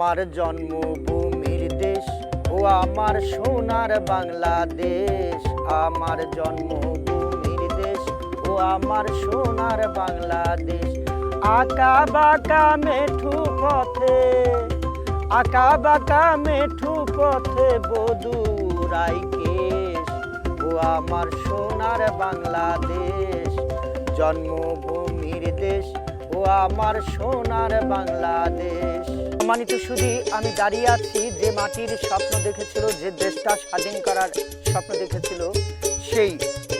আমার জন্মভূমির দেশ ও আমার সোনার বাংলাদেশ। আমার জন্মভূমির দেশ ও আমার সোনার বাংলাদেশ। আঁকা বাঁকা মেঠু পথে, আকা বাঁকা মেঠু পথে বধুরাই কেশ ও আমার সোনার বাংলাদেশ, জন্মভূমির দেশ ও আমার সোনার বাংলাদেশ। সম্মানিত শুধু আমি দাঁড়িয়ে আছি যে মাটির স্বপ্ন দেখেছিল, যে দেশটা স্বাধীন করার স্বপ্ন দেখেছিল, সেই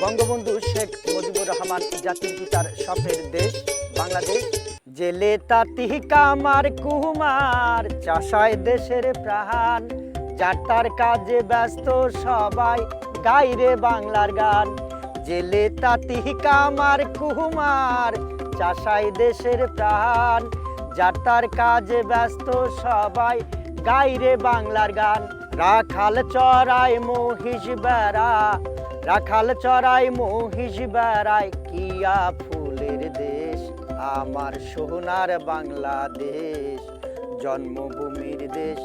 বঙ্গবন্ধু শেখ মুজিবুর রহমান জাতির পিতার স্বপ্নের দেশ, বাংলাদেশ জেলে তাঁতি কামার কুমার, চাষায় দেশের প্রাণ যাটার কাজে ব্যস্ত সবাই গাইরে বাংলার গান। জেলে তাঁতি কামার কুমার, চাষায় দেশের প্রাণ যাটার কাজে ব্যস্ত সবাই গাইরে বাংলার গান। রাখাল চড়াই মহিষ বেড়া, রাখাল চড়াই মহিষ বেড়ায় কিয়া ফুলের দেশ। আমার সোনার বাংলাদেশ, জন্মভূমির দেশ।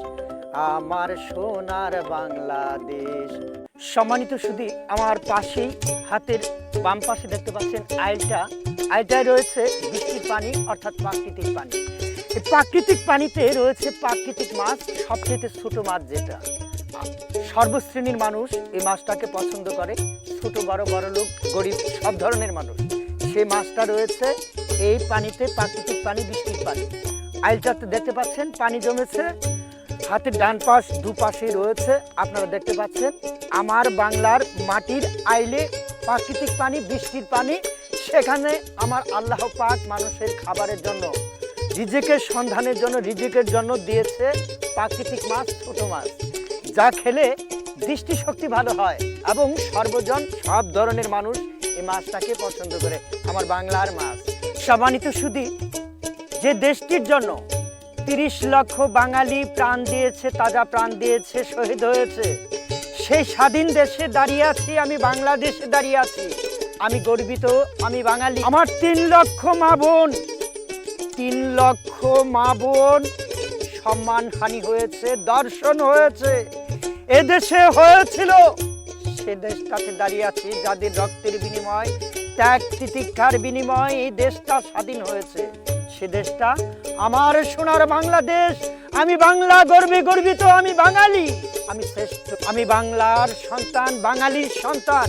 আমার সোনার বাংলাদেশ। সম্মানিত শুধু আমার পাশেই হাতের বাম পাশে দেখতে পাচ্ছেন আইলটা আইলটায় রয়েছে বৃষ্টির পানি, অর্থাৎ প্রাকৃতিক পানি। প্রাকৃতিক পানিতে রয়েছে প্রাকৃতিক মাছ, সবচেয়ে ছোট মাছ যেটা। সর্বশ্রেণীর মানুষ এই মাছটাকে পছন্দ করে। ছোট, বড় বড় লোক, গরিব, সব ধরনের মানুষ। সেই মাছটা রয়েছে এই পানিতে, প্রাকৃতিক পানি, বৃষ্টির পানি। আইলটাতে দেখতে পাচ্ছেন, পানি জমেছে। হাতের ডান পাশ দুপাশে রয়েছে। আপনারা দেখতে পাচ্ছেন, আমার বাংলার মাটির আইলে প্রাকৃতিক পানি, বৃষ্টির পানি, সেখানে আমার আল্লাহ পাক মানুষের খাবারের জন্য রিজেকের সন্ধানের জন্য, রিজেকের জন্য দিয়েছে প্রাকৃতিক মাছ, ছোট মাছ, যা খেলে দৃষ্টিশক্তি ভালো হয় এবং সর্বজন সব ধরনের মানুষ এই মাছটাকে পছন্দ করে। আমার বাংলার মাছ। সম্মানিত সুদী, যে দেশটির জন্য তিরিশ লক্ষ বাঙালি প্রাণ দিয়েছে, তাজা প্রাণ দিয়েছে, শহীদ হয়েছে সেই স্বাধীন দেশে দাঁড়িয়ে আছি, আমি বাংলাদেশে দাঁড়িয়ে আছি। আমি গর্বিত, আমি বাঙালি। আমার তিন লক্ষ মা বোন তিন লক্ষ মা বোন। সম্মানহানি হয়েছে, দর্শন হয়েছে। এদেশে হয়েছিল। সে দেশটাতে দাঁড়িয়ে আছি যাদের রক্তের বিনিময়, ত্যাগ তিতিক্ষার বিনিময় এই দেশটা স্বাধীন হয়েছে। সে দেশটা আমার সোনার বাংলাদেশ। আমি বাংলা গর্বে গর্বিত, আমি বাঙালি। আমি শ্রেষ্ঠ, আমি বাংলার সন্তান, বাঙালির সন্তান।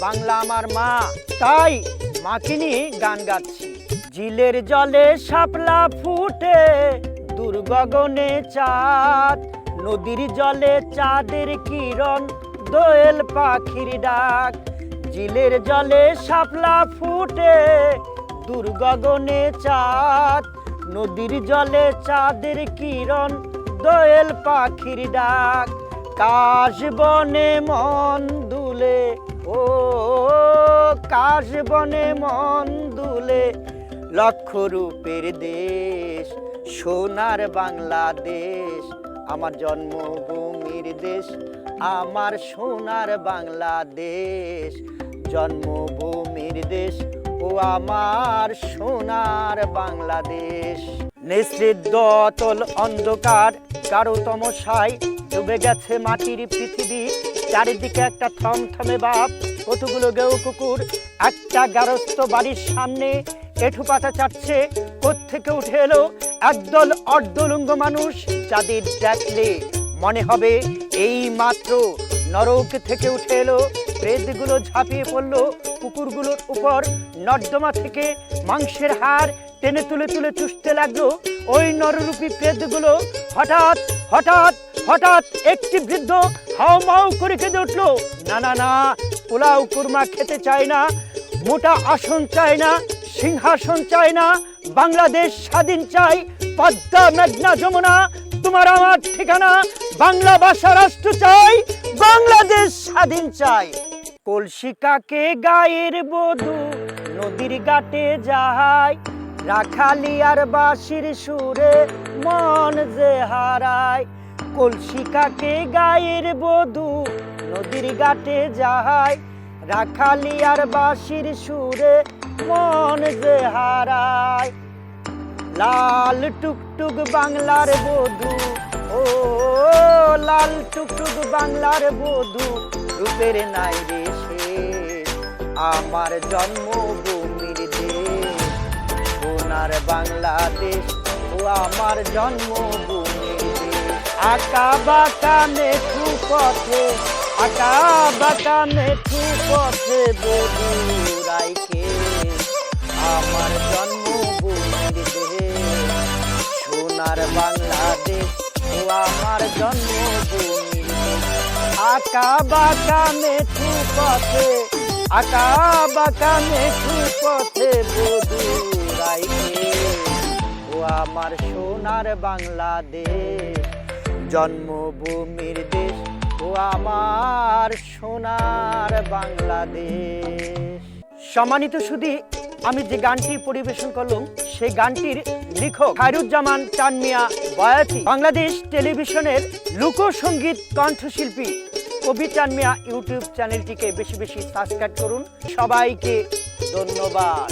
বাংলা আমার মা, তাই মাকে নিয়ে গান গাচ্ছি। জিলের জলে শাপলা ফুটে দুর্গগনে চাঁদ। নদীর জলে চাঁদের কিরণ, দোয়েল পাখির ডাক। জিলের জলে শাপলা ফুটে দুর্গগনে চাঁদ। নদীর জলে চাঁদের কিরণ, দোয়েল পাখির ডাক। কাশ বনে মন দুলে, ও, কাশ বনে মন দুলে লক্ষ রূপের দেশ, সোনার বাংলাদেশ, আমার জন্মভূমির দেশ, আমার সোনার বাংলাদেশ, জন্মভূমির দেশ ও আমার সোনার বাংলাদেশ। নিঃসৃদ্ধ অতল অন্ধকার কারও সাই ডুবে গেছে মাটির পৃথিবী, চারিদিকে একটা থমথমে বাপ, কতগুলো গেউ কুকুর, একটা গারস্থ বাড়ির সামনে এঠু পাতা চাচ্ছে, কোত্থেকে উঠে এলো একদল অর্ধলুঙ্গ মানুষ যাদের দেখলে মনে হবে এই মাত্র নরক থেকে উঠে এলো। প্রেতগুলো ঝাঁপিয়ে পড়ল কুকুরগুলোর উপর। নর্দমা থেকে মাংসের হাড় টেনে তুলে তুলে চুষতে লাগল। ওই নররূপী প্রেতগুলো হঠাৎ হঠাৎ হঠাৎ একটি বৃদ্ধ হাও মাও করে কেঁদে উঠল। না না না, পোলাও কুরমা খেতে চায় না, মোটা আসন চায় না সিংহাসন চায় না, বাংলাদেশ স্বাধীন চাই। পদ্মা, মেঘনা, যমুনা, তোমার আমার ঠিকানা। বাংলা ভাষা রাষ্ট্র চাই, বাংলাদেশ স্বাধীন চাই। কলসিকাকে গায়ের বধু, নদীর ঘাটে যায় রাখালি আর বাঁশির সুরে মন যে হারায়। কলসিকাকে গায়ের বধু, নদীর ঘাটে যায় রাখালি আর সুরে মন যে হারায়। লাল টুকটুক বাংলার বধু, ও লাল টুকটুক বাংলার বধু, রূপের নাই রে শেষ আমার জন্মভূমির দেশ। সোনার বাংলাদেশ, ও আমার জন্মভূমির দেশ। আঁকা বাঁকা মেঠু পথে আঁকা বাঁকা মেঠু পথে বধু রাইকে আমার জন্মভূমির দেশ সোনার বাংলাদেশ ও আমার জন্মভূমির আঁকা বাঁকা মেঠু পথে আঁকা বাঁকা মেঠু পথে বধু রাইকে ও আমার সোনার বাংলাদেশ, জন্মভূমির দেশ। ও আমার সোনার বাংলাদেশ। সম্মানিত সুধী, আমি যে গানটি পরিবেশন করলাম, সেই গানটির লেখক খায়রুজ্জামান চানমিয়া বয়াতি, বাংলাদেশ টেলিভিশনের লোকসঙ্গীত কণ্ঠশিল্পী। কবি চানমিয়া ইউটিউব চ্যানেলটিকে বেশি বেশি সাবস্ক্রাইব করুন। সবাইকে ধন্যবাদ।